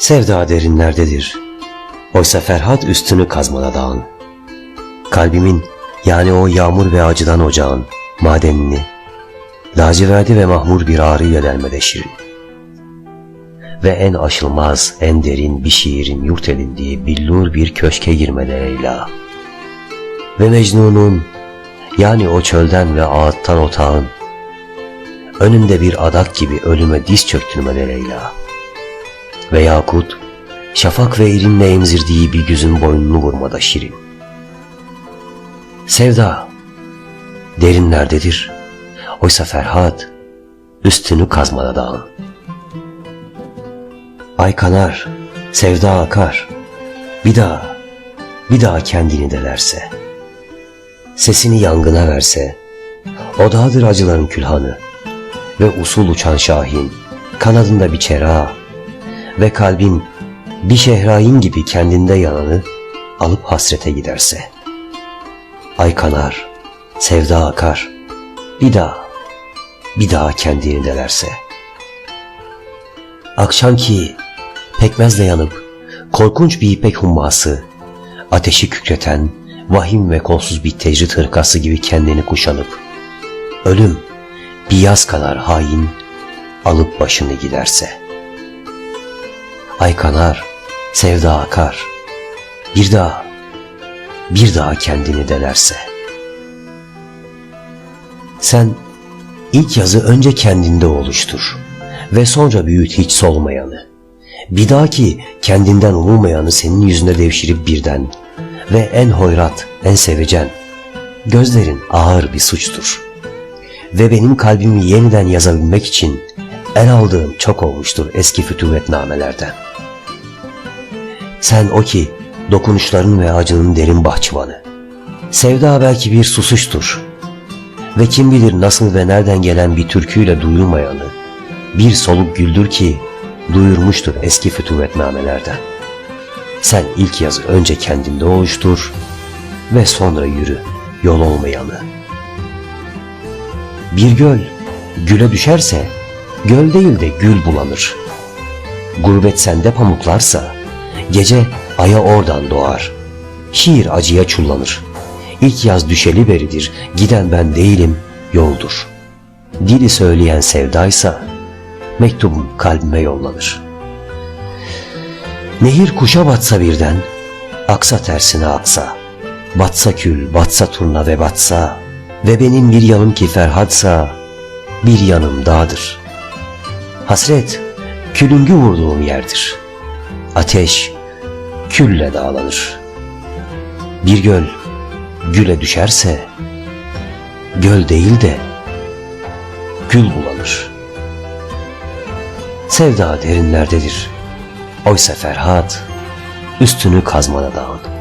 Sevda derinlerdedir. Oysa Ferhat üstünü kazmada dağın. Kalbimin yani o yağmur ve acıdan ocağın madenini laciverdi ve mahmur bir ağrıyla delmede şirin. Ve en aşılmaz, en derin bir şiirin yurt edindiği billur bir köşke girmede Leyla. Ve Mecnun'un yani o çölden ve ağıttan otağın önünde bir adak gibi ölüme diz çöktürmede Leyla. Ve Yakut, şafak ve irinle emzirdiği bir güzün boynunu vurmada şirin. Sevda, derinlerdedir. Oysa Ferhat, üstünü kazmada dağın. Ay kanar, sevda akar. Bir daha, bir daha kendini delerse. Sesini yangına verse, o dağdır acıların külhanı. Ve usul uçan şahin, kanadında bir çera. Ve kalbin bir şehrain gibi kendinde yananı alıp hasrete giderse. Ay kanar, sevda akar. Bir daha, bir daha kendini delerse. Akşam ki pekmezle yanıp korkunç bir ipek humması, ateşi kükreten vahim ve kolsuz bir tecrit hırkası gibi kendini kuşanıp, ölüm bir yaz kadar hain alıp başını giderse. Ay kanar, sevda akar, bir daha, bir daha kendini delerse. Sen ilk yazı önce kendinde oluştur ve sonra büyüt hiç solmayanı. Bir daha ki kendinden umulmayanı senin yüzünde devşirip birden ve en hoyrat, en sevecen. Gözlerin ağır bir suçtur. Ve benim kalbimi yeniden yazabilmek için el aldığım çok olmuştur eski fütüvetnamelerden. Sen o ki dokunuşların ve acının derin bahçıvanı. Sevda belki bir susuştur. Ve kim bilir nasıl ve nereden gelen bir türküyle duyulmayanı, bir soluk güldür ki duyurmuştur eski fütüvetnamelerden. Sen ilk yazı önce kendinde oluştur ve sonra yürü yol olmayanı. Bir göl güle düşerse göl değil de gül bulanır. Gurbet sende pamuklarsa gece aya oradan doğar. Şiir acıya çullanır. İlk yaz düşeli beridir giden ben değilim yoldur. Dili söyleyen sevdaysa mektubum kalbime yollanır.'' Nehir kuşa batsa birden, aksa tersine aksa, batsa kül, batsa turna ve batsa, ve benim bir yanım ki Ferhatsa, bir yanım dağdır. Hasret, külüngü vurduğum yerdir. Ateş, külle dağlanır. Bir göl, güle düşerse, göl değil de, gül bulanır. Sevda derinlerdedir.'' Oysa Ferhat üstünü kazmana dağın.